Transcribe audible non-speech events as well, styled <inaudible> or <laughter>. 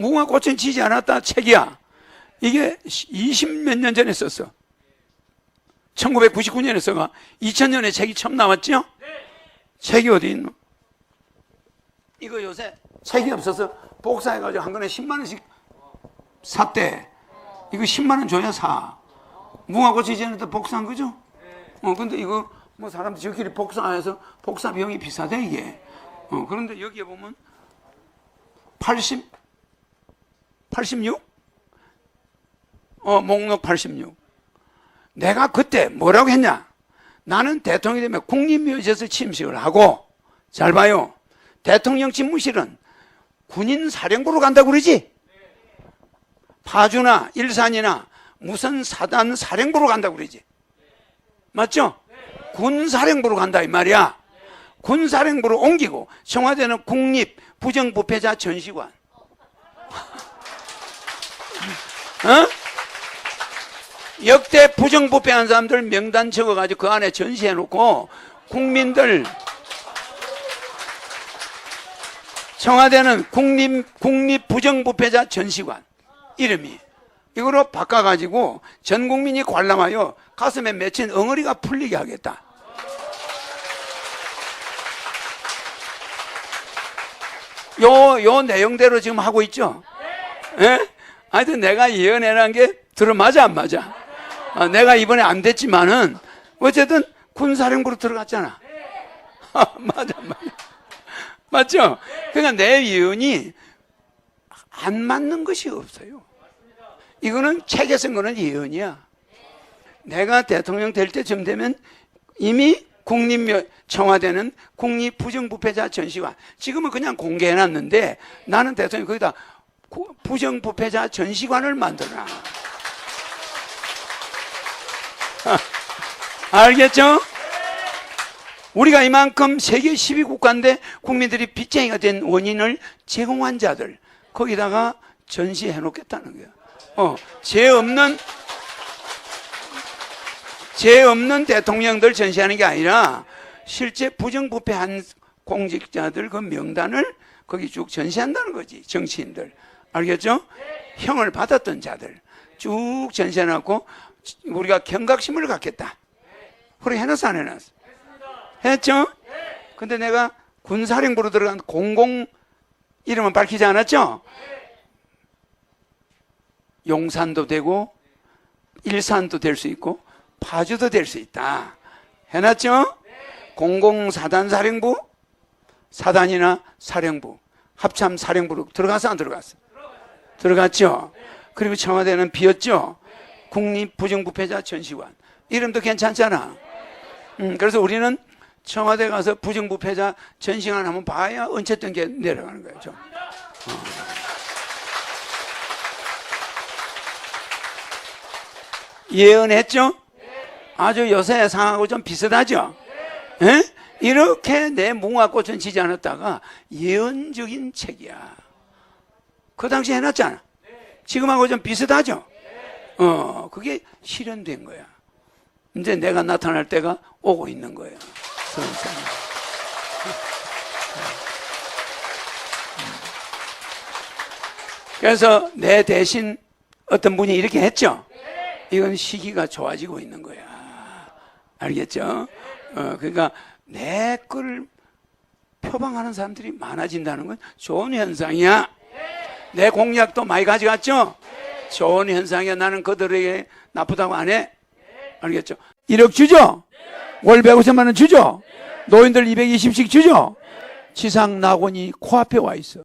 무궁화 꽃은 지지 않았다 책이야. 이게 20 몇 년 전에 썼어. 1999년에 써가 2000년에 책이 처음 나왔죠? 책이 어디 있노? 이거 요새 책이 없어서 복사해가지고 한 권에 10만 원씩 샀대. 이거 10만 원 줘야 사. 무궁화꽃이 지않았다 복사한 거죠? 어, 근데 이거 뭐 사람들 저끼리 복사해서 복사 비용이 비싸대 이게. 어, 그런데 여기에 보면 80, 86? 어, 목록 86. 내가 그때 뭐라고 했냐? 나는 대통령이 되면 국립묘지에서 침식을 하고, 잘 봐요. 대통령 집무실은 군인 사령부로 간다고 그러지? 파주나 일산이나 무슨 사단 사령부로 간다고 그러지? 맞죠? 군 사령부로 간다 이 말이야. 군 사령부로 옮기고 청와대는 국립 부정부패자 전시관. 어? 역대 부정부패한 사람들 명단 적어가지고 그 안에 전시해놓고 국민들 청와대는 국립 국립 부정부패자 전시관 이름이 이거로 바꿔가지고 전 국민이 관람하여 가슴에 맺힌 엉어리가 풀리게 하겠다. 요, 요 내용대로 지금 하고 있죠? 예? 하여튼 내가 예언해란 게 들어맞아, 안 맞아? 아, 내가 이번에 안 됐지만은, 어쨌든 군사령부로 들어갔잖아. <laughs> 맞아, 맞아. 맞죠? 그러니까 내 예언이 안 맞는 것이 없어요. 이거는 책에 쓴 거는 예언이야. 내가 대통령 될 때쯤 되면 이미 국립 청와대는 국립 부정부패자 전시관 지금은 그냥 공개해 놨는데 나는 대통령 거기다 구- 부정부패자 전시관을 만들어놔. 알겠죠? 우리가 이만큼 세계 12국가인데 국민들이 빚쟁이가 된 원인을 제공한 자들 거기다가 전시해 놓겠다는 거야. 어, 죄 없는 죄 없는 대통령들 전시하는 게 아니라 실제 부정부패한 공직자들 그 명단을 거기 쭉 전시한다는 거지 정치인들 알겠죠? 형을 받았던 자들 쭉 전시해놓고 우리가 경각심을 갖겠다. 그래 해놨어 안 해놨어? 했죠? 근데 내가 군사령부로 들어간 공공 이름은 밝히지 않았죠? 용산도 되고 일산도 될 수 있고 파주도 될 수 있다. 해놨죠? 공공사단 사령부, 사단이나 사령부, 합참 사령부로 들어가서 안 들어갔어? 들어갔죠? 그리고 청와대는 비었죠? 국립부정부패자 전시관. 이름도 괜찮잖아. 음, 그래서 우리는 청와대 가서 부정부패자 전시관 한번 봐야 언쨌든 게 내려가는 거예요. 좀. 예언했죠? 아주 요새 상하고 좀 비슷하죠? 예? 이렇게 내 무궁화꽃은 지지 않았다가 예언적인 책이야. 그 당시에 해놨잖아. 지금하고 좀 비슷하죠? 어, 그게 실현된 거야. 이제 내가 나타날 때가 오고 있는 거예요. 그래서 내 대신 어떤 분이 이렇게 했죠? 이건 시기가 좋아지고 있는 거야. 알겠죠? 어, 그러니까 내 거를 표방하는 사람들이 많아진다는 건 좋은 현상이야. 내 공약도 많이 가져갔죠? 좋은 현상이야. 나는 그들에게 나쁘다고 안 해. 알겠죠? 1억 주죠? 월 150만 원 주죠? 노인들 220씩 주죠? 지상 낙원이 코앞에 와 있어.